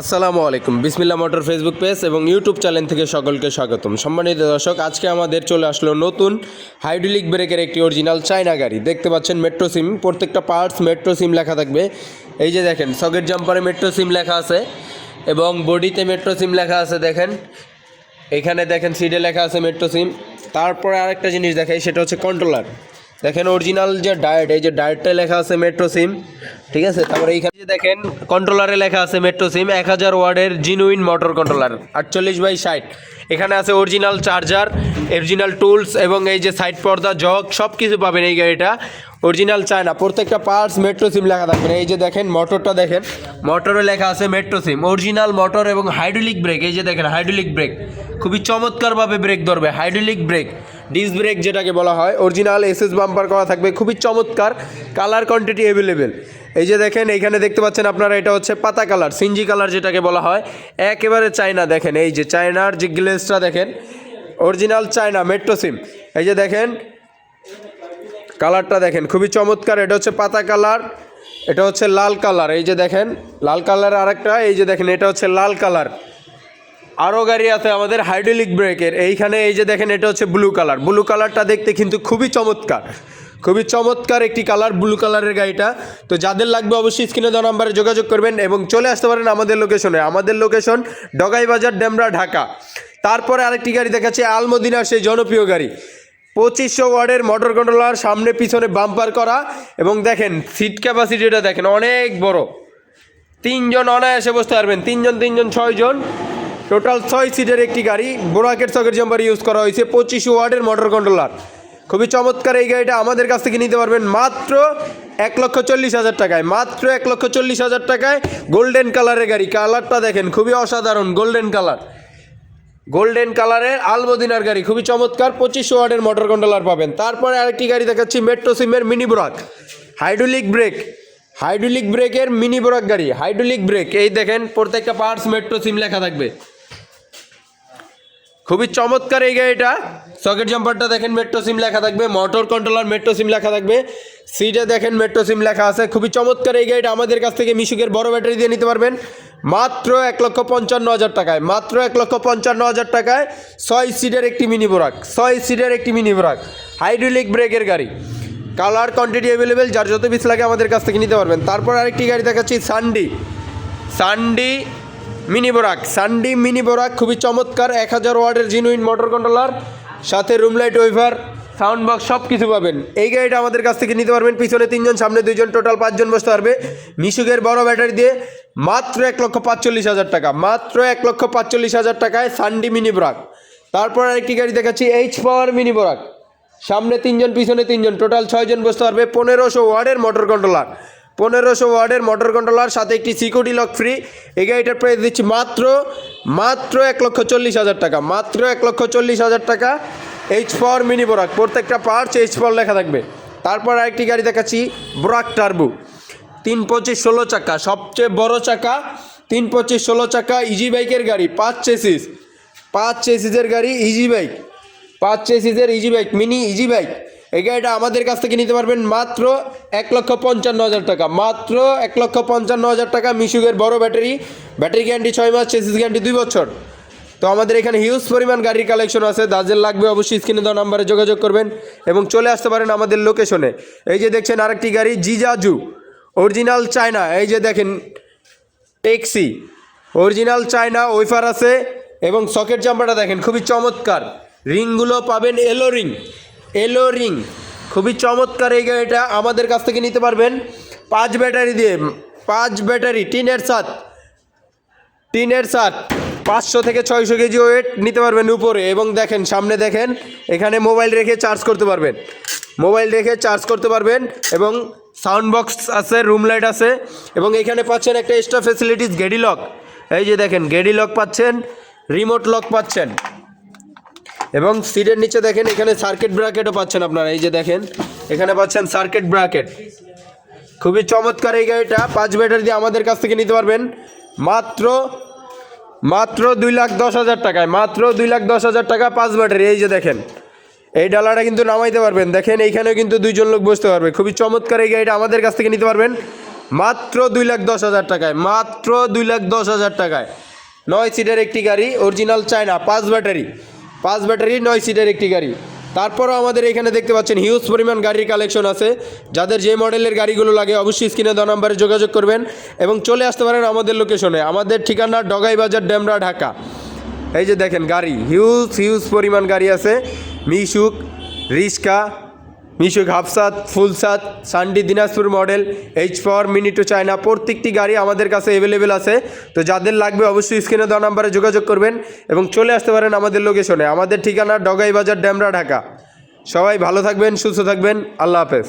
আসসালামু আলাইকুম। Bismillah motor Facebook page এবং ইউটিউব চ্যানেল থেকে সকলকে স্বাগতম। সম্মানিত দর্শক, আজকে আমাদের চলে আসলো নতুন হাইড্রোলিক ব্রেকের একটি অরিজিনাল চায়না গাড়ি। দেখতে পাচ্ছেন মেট্রো সিম, প্রত্যেকটা পার্টস মেট্রো সিম লেখা থাকবে। এই যে দেখেন, সকেট জাম্পারে মেট্রো সিম লেখা আছে এবং বডিতে মেট্রো সিম লেখা আছে, দেখেন। এখানে দেখেন সিডে লেখা আছে মেট্রো সিম। তারপরে আরেকটা জিনিস দেখাই, সেটা হচ্ছে কন্ট্রোলার। দেখেন অরিজিনাল যে ডায়েট এই যে ডায়েটটা লেখা আছে মেট্রো সিম ঠিক আছে? তারপরে এইখানে যে দেখেন কন্ট্রোলারে লেখা আছে মেট্রো সিম এক হাজার ওয়ার্ডের জিনুইন মোটর কন্ট্রোলার আটচল্লিশ বাই ষাট। এখানে আছে অরিজিনাল চার্জার অরিজিনাল টুলস এবং এই যে সাইড পর্দা জগ সব কিছু পাবেন এই গাড়িটা। অরিজিনাল চায় না প্রত্যেকটা পার্টস মেট্রো সিম লেখা থাকবে। এই যে দেখেন মোটরটা দেখেন মোটরে লেখা আছে মেট্রো সিম অরিজিনাল মোটর এবং হাইড্রোলিক ব্রেক এই যে দেখেন হাইড্রোলিক ব্রেক খুবই চমৎকারভাবে ব্রেক ধরবে হাইড্রোলিক ব্রেক ডিস ব্রেক যেটাকে বলা হয় অরিজিনাল এসএস বাম্পার করা থাকবে, খুবই চমৎকার কালার কোয়ান্টিটি অ্যাভেলেবেল এই যে দেখেন, এইখানে দেখতে পাচ্ছেন আপনারা, এটা হচ্ছে পাতা কালার সিনজি কালার যেটাকে বলা হয়। একেবারে চায়না, দেখেন, এই যে চায়নার যে গ্লেসটা দেখেন অরিজিনাল চায়না মেট্রো সিম এই যে দেখেন কালারটা দেখেন, খুবই চমৎকার, এটা হচ্ছে পাতা কালার এটা হচ্ছে লাল কালার এই যে দেখেন, লাল কালার আরেকটা, এই যে দেখেন, এটা হচ্ছে লাল কালার আরও গাড়ি আছে আমাদের হাইড্রোলিক ব্রেকের। এইখানে এই যে দেখেন, এটা হচ্ছে ব্লু কালার ব্লু কালারটা দেখতে কিন্তু খুবই চমৎকার। খুবই চমৎকার একটি কালার ব্লু কালারের গাড়িটা। তো যাদের লাগবে অবশ্যই স্ক্রিনে দেওয়া নাম্বারে যোগাযোগ করবেন এবং চলে আসতে পারেন আমাদের লোকেশনে আমাদের লোকেশন ডগাই বাজার ডেমরা, ঢাকা। তারপরে আরেকটি গাড়ি দেখাচ্ছে আলমদিনার সেই জনপ্রিয় গাড়ি। পঁচিশশো ওয়ার্ডের মোটর কন্ট্রোলার সামনে পিছনে বাম্পার করা এবং দেখেন সিট ক্যাপাসিটিটা দেখেন, অনেক বড়। তিনজন অনায়াসে বসতে পারবেন। তিনজন তিনজন, ছয়জন। টোটাল ছয় সিটের একটি গাড়ি বোরাকের সকের জাম্পার ইউজ করা হয়েছে, পঁচিশ ওয়ার্ডের মোটর কন্ট্রোলার খুবই চমৎকার এই গাড়িটা আমাদের কাছ থেকে নিতে পারবেন মাত্র এক লক্ষ চল্লিশ হাজার টাকায়, মাত্র এক লক্ষ চল্লিশ হাজার টাকায় গোল্ডেন কালারের গাড়ি। কালারটা দেখেন, খুবই অসাধারণ গোল্ডেন কালার গোল্ডেন কালারের আলমদিনার গাড়ি, খুবই চমৎকার, পঁচিশ ওয়ার্ডের মোটর কন্ট্রোলার পাবেন। তারপরে আরেকটি গাড়ি দেখাচ্ছি মেট্রো সিমের মিনি ব্রাক হাইড্রোলিক ব্রেক হাইড্রোলিক ব্রেকের মিনি ব্রাক গাড়ি হাইড্রোলিক ব্রেক এই দেখেন, প্রত্যেকটা পার্টস মেট্রো সিম লেখা থাকবে। খুবই চমৎকার এই গাড়িটা। সকেট জাম্পারটা দেখেন মেট্রো সিম লেখা থাকবে মোটর কন্ট্রোলার মেট্রো সিম লেখা থাকবে। সিটে দেখেন মেট্রো সিম লেখা আছে। খুবই চমৎকার এই গাড়িটা আমাদের কাছ থেকে মিশুকের বড় ব্যাটারি দিয়ে নিতে পারবেন। মাত্র এক লক্ষ পঞ্চান্ন হাজার টাকায়, মাত্র এক লক্ষ পঞ্চান্ন হাজার টাকায় ছয় সিটের একটি মিনি বোরাক ছয় সিটের একটি মিনি বোরাক হাইড্রোলিক ব্রেকের গাড়ি। কালার কোয়ান্টিটি অ্যাভেলেবেল যার যত পিস লাগে আমাদের কাছ থেকে নিতে পারবেন। তারপর আরেকটি গাড়ি দেখাচ্ছি সানডি সানডি মিনি বোরাক, সানডি মিনি বোরাক, খুবই চমৎকার, এক হাজার ওয়ার্ডের জিনুইন মোটর কন্ট্রোলার সাথে রুম লাইট ওয়েভার সাউন্ড বক্স সব কিছু পাবেন। এই গাড়িটা আমাদের কাছ থেকে নিতে পারবেন, পিছনে তিনজন, সামনে দুইজন টোটাল পাঁচজন বসতে পারবে। মিশুকের বড় ব্যাটারি দিয়ে মাত্র এক লক্ষ পাঁচচল্লিশ হাজার টাকা, মাত্র এক লক্ষ পাঁচচল্লিশ হাজার টাকায় সানডি মিনি বোরাক। তারপর আরেকটি গাড়ি দেখাচ্ছি এইচ পাওয়ার মিনি বোরাক। সামনে তিনজন, পিছনে তিনজন টোটাল ছয়জন বসতে পারবে, পনেরোশো ওয়ার্ডের মোটর কন্ট্রোলার পনেরোশো ওয়ার্ডের মোটর কন্ট্রোলার, সাথে একটি সিকিউরিটি লক ফ্রি। এই গাড়িটার প্রাইস দিচ্ছি মাত্র মাত্র এক লক্ষ চল্লিশ হাজার টাকা, মাত্র এক লক্ষ চল্লিশ হাজার টাকা। এইচ পাওয়ার মিনি বোরাক প্রত্যেকটা পার্টস এইচ পাওয়ার লেখা থাকবে। তারপর আরেকটি গাড়ি দেখাচ্ছি ব্রাক টার্বু তিন পঁচিশ ষোলো চাকা, সবচেয়ে বড় চাকা, তিন পঁচিশ ষোলো চাকা ইজি বাইকের গাড়ি, পাঁচ চেসিস পাঁচ চেসিসের গাড়ি ইজি বাইক পাঁচ চেসিসের easy bike mini easy bike এই গাড়িটা আমাদের কাছ থেকে নিতে পারবেন মাত্র এক লক্ষ পঞ্চান্ন হাজার টাকা। মাত্র এক লক্ষ পঞ্চান্ন হাজার টাকা মিশুকের বড় ব্যাটারি। ব্যাটারি গ্যারান্টি ছয় মাস চেসিস গ্যারান্টি দুই বছর। তো আমাদের এখানে হিউজ পরিমাণ গাড়ির কালেকশন আছে। দাজের লাগবে অবশ্যই স্ক্রিনে দেওয়া নাম্বারে যোগাযোগ করবেন এবং চলে আসতে পারেন আমাদের লোকেশনে এই যে দেখছেন আরেকটি গাড়ি, জিজাজু। Original China. এই যে দেখেন ট্যাক্সি অরিজিনাল চায়না ওয়েফার আছে এবং সকেট জাম্পারটা দেখেন, খুবই চমৎকার। রিংগুলো পাবেন এলো রিং এলো রিং খুবই চমৎকার এই গাড়িটা আমাদের কাছ থেকে নিতে পারবেন। পাঁচ ব্যাটারি দিয়ে, পাঁচ ব্যাটারি, টিনের সাত টিনের সাত। পাঁচশো থেকে ছয়শো কেজি ওয়েট নিতে পারবেন উপরে এবং দেখেন, সামনে দেখেন, এখানে মোবাইল রেখে চার্জ করতে পারবেন। মোবাইল রেখে চার্জ করতে পারবেন এবং সাউন্ড বক্স আছে রুম লাইট আছে এবং এখানে পাচ্ছেন একটা এক্সট্রা ফেসিলিটিস গেডি লক এই যে দেখেন গেডি লক পাচ্ছেন রিমোট লক পাচ্ছেন। এবং সিটের নিচে দেখেন, এখানে সার্কিট ব্র্যাকেটও পাচ্ছেন আপনারা, এই যে দেখেন, এখানে পাচ্ছেন সার্কিট ব্র্যাকেট খুবই চমৎকার এই গাড়িটা, পাঁচ ব্যাটারি দিয়ে আমাদের কাছ থেকে নিতে পারবেন। মাত্র মাত্র দুই লাখ দশ হাজার টাকায়, মাত্র দুই লাখ দশ হাজার টাকা পাঁচ ব্যাটারি, এই যে দেখেন। এই ডালাটা কিন্তু নামাইতে পারবেন, দেখেন, এইখানেও কিন্তু দুইজন লোক বসতে পারবে। খুবই চমৎকার এই গাড়িটা আমাদের কাছ থেকে নিতে পারবেন। মাত্র দুই লাখ দশ হাজার টাকায়, মাত্র দুই লাখ দশ হাজার টাকায়। নয় সিটের একটি গাড়ি অরিজিনাল চায়না পাঁচ ব্যাটারি। পাঁচ ব্যাটারি, নয় সিটের একটি গাড়ি। তারপরও আমাদের এখানে দেখতে পাচ্ছেন হিউজ পরিমাণ গাড়ির কালেকশন আছে। যাদের যে মডেলের গাড়িগুলো লাগে, অবশ্যই স্ক্রিনে দ নাম্বারে যোগাযোগ করবেন এবং চলে আসতে পারেন আমাদের লোকেশনে আমাদের ঠিকানা ডগাই বাজার, ডেমরা, ঢাকা। এই যে দেখেন, গাড়ি হিউজ হিউজ পরিমাণ গাড়ি আছে। মিশুক, রিস্কা মিশুক হাফসাত ফুলসাত, সানডি Dinajpur model H four mini two China প্রত্যেকটি গাড়ি আমাদের কাছে অ্যাভেলেবেল আছে। তো যাদের লাগবে অবশ্যই স্ক্রিনে দেওয়া নাম্বারে যোগাযোগ করবেন এবং চলে আসতে পারেন আমাদের লোকেশনে আমাদের ঠিকানা ডগাই বাজার ড্যামরা ঢাকা। সবাই ভালো থাকবেন, সুস্থ থাকবেন। আল্লাহ হাফেজ।